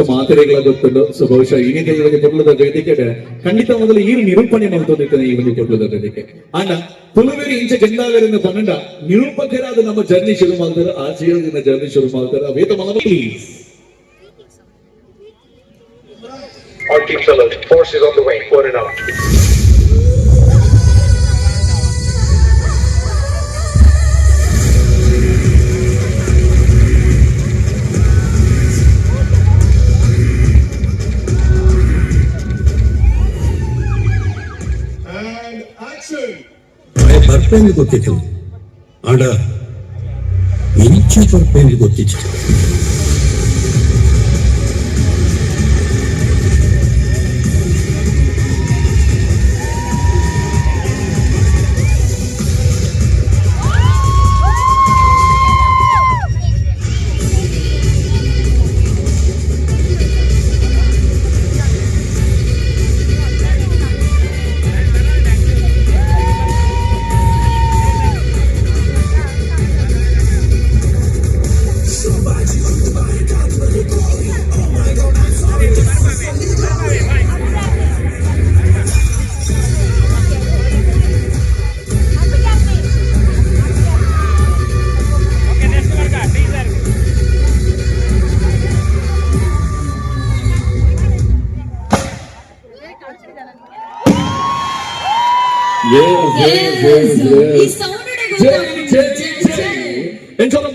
So ಮಾತರಿಗಳ ಗೊತ್ತುಂಡು so ಬಹುಶಃ ಈ ಖಂಡಿತ ಮೊದಲು ಈ ನಿರೂಪಣೆ ಮಾಡ್ಕೊಂಡಿರ್ತೇನೆ ಈ ಒಂದು ಕೊಡ್ಲದ ವೇದಿಕೆ ಅಣ್ಣ ಪುಲುವೇರಿ ಇಂಚೆ ಜೆಂಡಾವೇರಿನ ಪನ್ನಂಡ ನಿರೂಪಕರಾದ ನಮ್ಮ ಜರ್ನಿ ಶುರು ಮಾಡ್ತಾರೆ ಆ ಜೀವನದಿಂದ ಜರ್ನಿ ಶುರು ಮಾಡ್ತಾರೆ ವೇದ ಮಗ please Our team alert. Force is on the way. Out. ಮಳೆ ಬರ್ಪೇಂದು ಗೊತ್ತಿತ್ತು ಆಡ ಇಂಚು ಬರ್ಪೇಂದು ಗೊತ್ತಿತ್ತು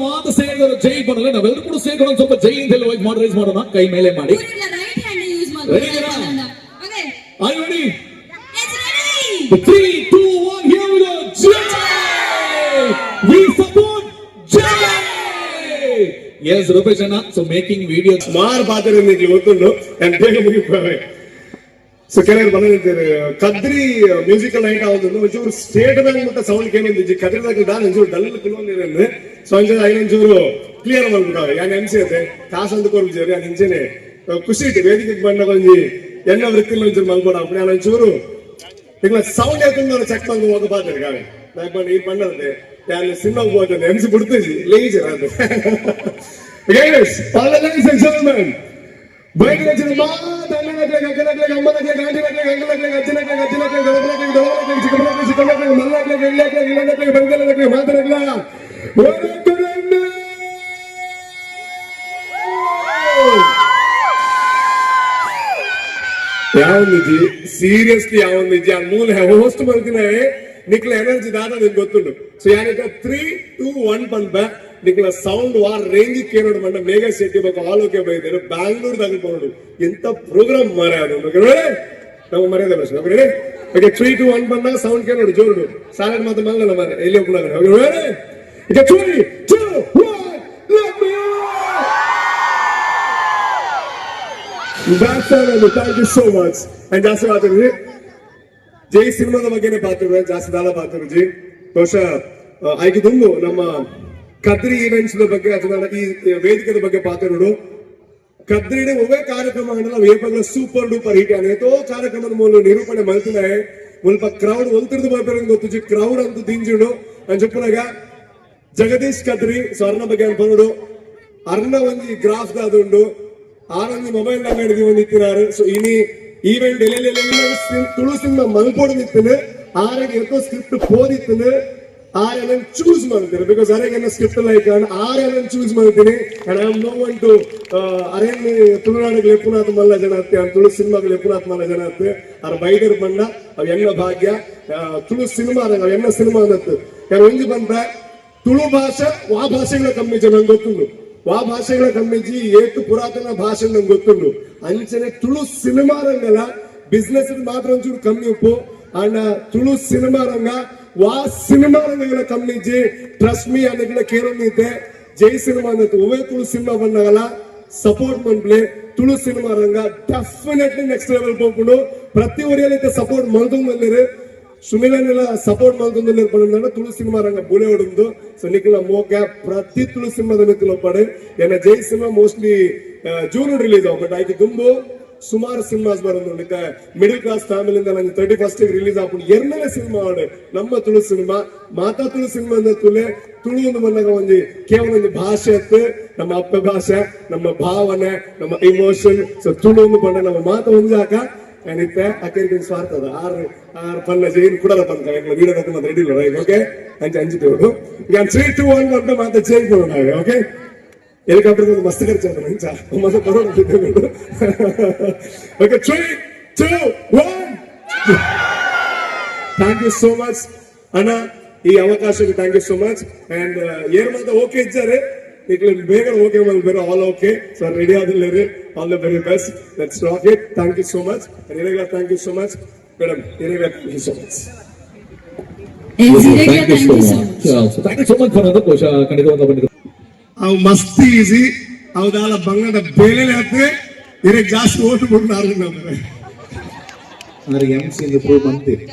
ಮಾತು ಸೇರಿದವರು ಜೈ ಬರಲ್ಲ ನಾವೆಲ್ಲರೂ ಕೂಡ ಸೇರ್ಕೊಂಡು ಒಂದ್ ಸ್ವಲ್ಪ ಜೈ ಅಂತ ಹೇಳಿ ಹೋಗಿ ಮಾಡರೈಸ್ ಮಾಡೋಣ. ಕೈ ಮೇಲೆ ಮಾಡಿ. Right hand use Are you ready? Let's ready Three, two, one, here we go. Jai! We support Jai! Yes, Rupesh Anna. So making videos. ಸುಮಾರು ಪಾತ್ರ ನಿಮಗೆ ಗೊತ್ತುಂಟು. ನಾನು ಬೇಗ ಮುಗಿಪೋವೆ ಸೊ ಕೆಲವರು ಬಂದಿದ್ದಾರೆ ಕದ್ರಿ ಮ್ಯೂಸಿಕಲ್ ನೈಟ್ ಆಗುದು ಒಂಚೂರು ಸ್ಟೇಟ್ ಬ್ಯಾಂಕ್ ಮುಟ್ಟ ಸೌಂಡ್ ಕೇಳಿದ್ದಿ. ಕದ್ರಿದಾಗ ದಾನ ಒಂಚೂರು ಡಲ್ ಕಿಲೋಮೀಟರ್ ಸೊ ಅಂಚೆ ಐನೊಂಚೂರು ಕ್ಲಿಯರ್ ಮಾಡ್ಬಿಟ್ಟಾವೆ ಯಾನ್ ಎನ್ಸಿಯತೆ ಕಾಸು ಅಂತ ಕೊರ್ಬಿದ್ದಾರೆ ಯಾನ್ ಇಂಚೆನೆ ಖುಷಿ ಇಟ್ಟು ವೇದಿಕೆಗೆ ಬಂದ ಒಂಜಿ ಎಣ್ಣ ವೃತ್ತಿಲ್ಲ ಒಂಚೂರು ಮಲ್ಕೊಡ ಅಪ್ಪ ನಾನು ಒಂಚೂರು ಸೌಂಡ್ ಯಾಕಂದ್ರೆ ಚೆಕ್ ಮಾಡ್ಕೊಂಡು ಹೋಗ ಪಾತ್ರೆ ಗಾವೆ ನಾನು ಬಂದು, ಈ ಬಂದದೆ ಯಾರು ಸಿನಿಮಾ ಹೋಗ್ತದೆ ಎಂಸಿ ಬಿಡ್ತೀವಿ ಲೇಜರ್ ಅದು. All the ladies ಯಾವ ನಿಜಿ ಸೀರಿಯಸ್ಲಿ ಯಾವ ನಿಜಿ ಆ ಮೂಲ ಹೋಸ್ಟ್ ಮಾಡ್ತೀನಿ ನಿಕ್ಲ ಎನರ್ಜಿ ದಾದ ನಿನ್ ಗೊತ್ತುಂಡು so ಯಾನಿಕ three two one Pampa ನಿಕ್ಲ sound war range ಕೇಳೋಡು ಮಂಡ ಮೇಘ ಶೆಟ್ಟಿ ಬಗ್ಗೆ ಆಲೋಕೆ ಬೈದರು ಬ್ಯಾಂಗ್ಳೂರ್ ತಗೊಂಡು ಎಂತ ಪ್ರೋಗ್ರಾಮ್ ಮಾರ ಅದು ನಾವು ಮರ್ಯಾದೆ ಪ್ರಶ್ನೆ okay okay three two one ಬಂದ ಸೌಂಡ್ ಕೇಳೋಡು ಜೋರು ಸಾಲಡ್ ಮಾತು ಮಲ್ಲ ಮಾರ ಎಲ್ಲಿ ಒಪ್ಪಿಲ್ಲ ಈಗ three two one let me That's all. Thank you so much. And ಜಾಸ್ತಿ ಮಾತಾಡಿದ್ರಿ ಜೈ ಈ ಸಿನಿಮಾದ ಬಗ್ಗೆನೇ ಮಾತಾಡಿದ್ರೆ ಜಾಸ್ತಿ ದಾಲ ಮಾತಾಡಿದ್ರಿ ಬಹುಶಃ ಐದೊಂದು ನಮ್ಮ ಕದ್ರಿ ಈವೆಂಟ್ಸ್ ಬಗ್ಗೆ ಅಥವಾ ಈ ವೇದಿಕೆದ ಬಗ್ಗೆ ಮಾತಾಡೋದು ಕದ್ರಿನ ಒಬ್ಬೇ ಕಾರ್ಯಕ್ರಮ ನಾವು ಏಪಾಗಲ ಸೂಪರ್ ಡೂಪರ್ ಹಿಟ್ ಆಗಿದೆ ಎಷ್ಟೋ ಕಾರ್ಯಕ್ರಮದ ಮೂಲ ನಿರೂಪಣೆ ಮಲ್ತಿದೆ ಮುಲ್ಪ ಕ್ರೌಡ್ ಒಲ್ತಿರ್ದು ಬರ್ಬೇಕು ಗೊತ್ತು ಕ್ರೌಡ್ ಅಂತ ದಿಂಜಿಡು ನಾನು ಚಪ್ಪನಾಗ ಜಗದೀಶ್ ಕದ್ರಿ ಸೊ ಅರ್ಣ ಬಗ್ಗೆ ಅನ್ಕೊಂಡು ಅರ್ಣ ಒಂದು ಗ್ರಾಫ್ ದಾದುಂಡು ಆನಂದ್ ಮೊಬೈಲ್ ನಾಗ ಒಂದು ಇತ್ತಿನಾರು ಸೊ ಇನಿ ಈವೆಂಟ್ ತುಳು ಸಿನಿಮಾ ಮಲ್ಪೋಡು ನಿತ್ತಿನ ಆರೆಗೆ ಎತ್ತೋ ಸ್ಕ್ರಿಪ್ಟ್ ಪೋದಿತ್ತಿನ ಆರೆಲ್ಲ ಚೂಸ್ ಮಾಡ್ತಾರೆ ಬಿಕಾಸ್ ಅರೆಗೆ ಸ್ಕ್ರಿಪ್ಟ್ ಲೈಕ್ ಆರೆಲ್ಲ ಚೂಸ್ ಮಾಡ್ತೀನಿ and I am no one two ಅರೇನ್ ತುಳುನಾಡಿಗೆ ಎಪ್ಪುನಾಥ ಮಲ್ಲ ಜನ ಅತ್ತೆ ತುಳು ಸಿನಿಮಾಗಳು ಎಪ್ಪುನಾಥ ಮಲ್ಲ ಜನ ಅತ್ತೆ ಅವ್ರ ಬೈದರ್ ಬಂಡ, ಅವ್ ಎನ್ನ ಭಾಗ್ಯ ತುಳು ಸಿನಿಮಾ ಅವ್ ಎನ್ನ ಸಿನಿಮಾ ಅನ್ನತ್ತು ಯಾರು ಒಂಜಿ ಬಂದ, ತುಳು ಭಾಷೆ, ವಾ ಭಾಷೆಗಳ ಕಮ್ಮಿ ಜನ ಗೊತ್ತುಂಡು ವಾ ಭಾಷೆಗಳ ಜಿ ಏಟು ಪುರಾತನ ಭಾಷೆ ನಂಗೆ ಗೊತ್ತುಂಡು ಅಂಚನೆ ತುಳು ಸಿನಿಮಾ ರಂಗಲ ಬಿಸ್ನೆಸ್ ಮಾತ್ರ ಒಂಚೂರು ಕಮ್ಮಿ ಉಪ್ಪು ಅಂಡ ತುಳು ಸಿನಿಮಾ ರಂಗ ವಾ ಸಿನಿಮಾ ರಂಗಗಳ ಕಮ್ಮಿಂಚಿ ಟ್ರಸ್ಟ್ ಮೀ ಅನ್ನಗಳ ಕೇರೊಂದಿದ್ದೆ ಜೈ ಸಿನಿಮಾ ಅನ್ನತ್ತು ಒವೇ ತುಳು ಸಿನಿಮಾ ಬಂದಾಗಲ್ಲ ಸಪೋರ್ಟ್ ಮನ್ಪ್ಲೆ ತುಳು ಸಿನಿಮಾ ರಂಗ ಡೆಫಿನೆಟ್ಲಿ ನೆಕ್ಸ್ಟ್ ಲೆವೆಲ್ ಹೋಗ್ಬಿಡು ಪ್ರತಿ ಊರಿಯಲ್ಲಿ ಸಪೋರ್ಟ್ ಮಾಡ್ಕೊಂಡು ಬಂದಿರಿ ಸುನಿಲನೆಲ್ಲ ಸಪೋರ್ಟ್ ಮಾಡ್ಕೊಂಡು ನಿರ್ಪಣ ತುಳು ಸಿನಿಮಾ ರಂಗ ಬುಲೆ ಹೊಡೆದು ಸೊ ನಿಖಿಲ ಮೋಕ ಪ್ರತಿ ತುಳು ಸಿನಿಮಾದ ಮಿತ್ತಿಲ ಒಪ್ಪಡೆ ಏನ Jai cinema mostly June release ಆಗ ಬಟ್ ಆಯ್ಕೆ ದುಂಬು ಸುಮಾರು ಸಿನಿಮಾಸ್ ಬರೋದು ನಿಕ್ಕ ಮಿಡಲ್ ಕ್ಲಾಸ್ ಫ್ಯಾಮಿಲಿ ಇಂದ ನಂಗೆ ತರ್ಟಿ ಫಸ್ಟ್ ರಿಲೀಸ್ ಆಗ್ಬಿಟ್ಟು ಎರಡನೇ ಸಿನಿಮಾ ಆಡೆ ನಮ್ಮ ತುಳು ಸಿನಿಮಾ ಮಾತಾ ತುಳು ಸಿನಿಮಾ ಅಂದ್ರೆ ತುಳೆ ತುಳು ಒಂದು ಬಂದಾಗ ಒಂದು ಕೇವಲ ಒಂದು ಭಾಷೆ ಅತ್ತು ನಮ್ಮ ಅಪ್ಪ ಭಾಷೆ ನಮ್ಮ ಭಾವನೆ ನಮ್ಮ ಇಮೋಷನ್ ಸೊ ತುಳು ಒಂದು ಬಂದ ನಮ್ಮ ಮಾತು ಒಂಜಾಕ ಏನಿತ್ತೆ ಅಕ್ಕರಿಗೆ ಸ್ವಾರ್ಥ ಅದ ಆರು ಆರು ಪನ್ನ ಜೈನ್ ಕೂಡ ಬಂದ ವೀಡಿಯೋ ಮತ್ತೆ ರೆಡಿ ಇಲ್ಲ ರೈಟ್ ಓಕೆ ಅಂಚೆ ಅಂಚಿತೇವೆ ಈಗ ತ್ರೀ ಟು ಒನ್ ಅಂತ ಮಾತ್ರ ಚೇಂಜ್ ಮಾಡೋಣ ಓಕೆ ಹೆಲಿಕಾಪ್ಟರ್ ಒಂದು ಮಸ್ತ್ ಖರ್ಚು ಅಂತ ಮಂಚ ಮಸ್ತ್ ಬರೋಣ okay three two one thank you so much ಅಣ್ಣ ಈ ಅವಕಾಶಕ್ಕೆ thank you so much and air ಮಾತ್ರ ಓಕೆ ಇದ್ದಾರೆ ಈಗ ಬೇಗ ಓಕೆ ಮಾಡಿ ಬೇರೆ all okay sir ready ಆದಿಲ್ಲ all the very best let's rock it thank you so much ಹಿರೇಗ thank you so much madam ಹಿರೇಗ thank you so much thank you so much thank you so much for ಬಹುಶಃ ಖಂಡಿತವಾಗಿ ಬಂದಿದ್ದು ಅವು ಮಸ್ತ್ easy ಅವದಾಲ ಬಂಗಡ ಬೇಳೆ ಹಾಕ್ತೆ ಹಿರೇಗ್ ಜಾಸ್ತಿ vote ಬಿಡ್ತಾರೆ ನಮ್ಗೆ ಅಂದ್ರೆ ಎಂ ಸಿ ಪ್ರೂವ್ ಬಂತೀರಿ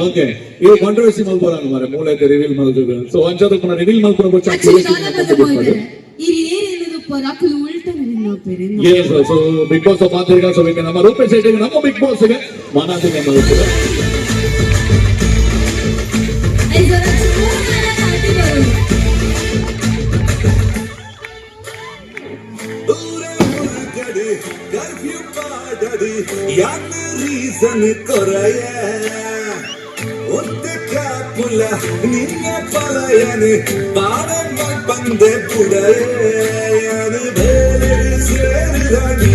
ಓಕೆ ಈ ಕಾಂಟ್ರವರ್ಸಿ ಮಲ್ಬೋರಲ್ಲ ಮರ ಮೂಳೆ ರಿವೀಲ್ ಮಲ್ಬೋದು ಸೊ ಒಂಚೂರು ಪುನಃ ರಿವೀಲ್ ಮಲ್ಪುನ ಬೊಚ್ಚ ಎಸ್ ಸೊ ಬಿಗ್ ಬಾಸ್ ಪಾತ್ರಿಕಾ ನಮ್ಮ ನಮ್ಮ ಬಿಗ್ ಬಾಸ್ಗೆ ರೀಸನ್ ಕೊರೆಯ? ഒറ്റക്കാക്കുല നിന്നെ പറയന് പാടങ്ങൾ പന്ത് പുടയാണ് വേലി സേരുതാണി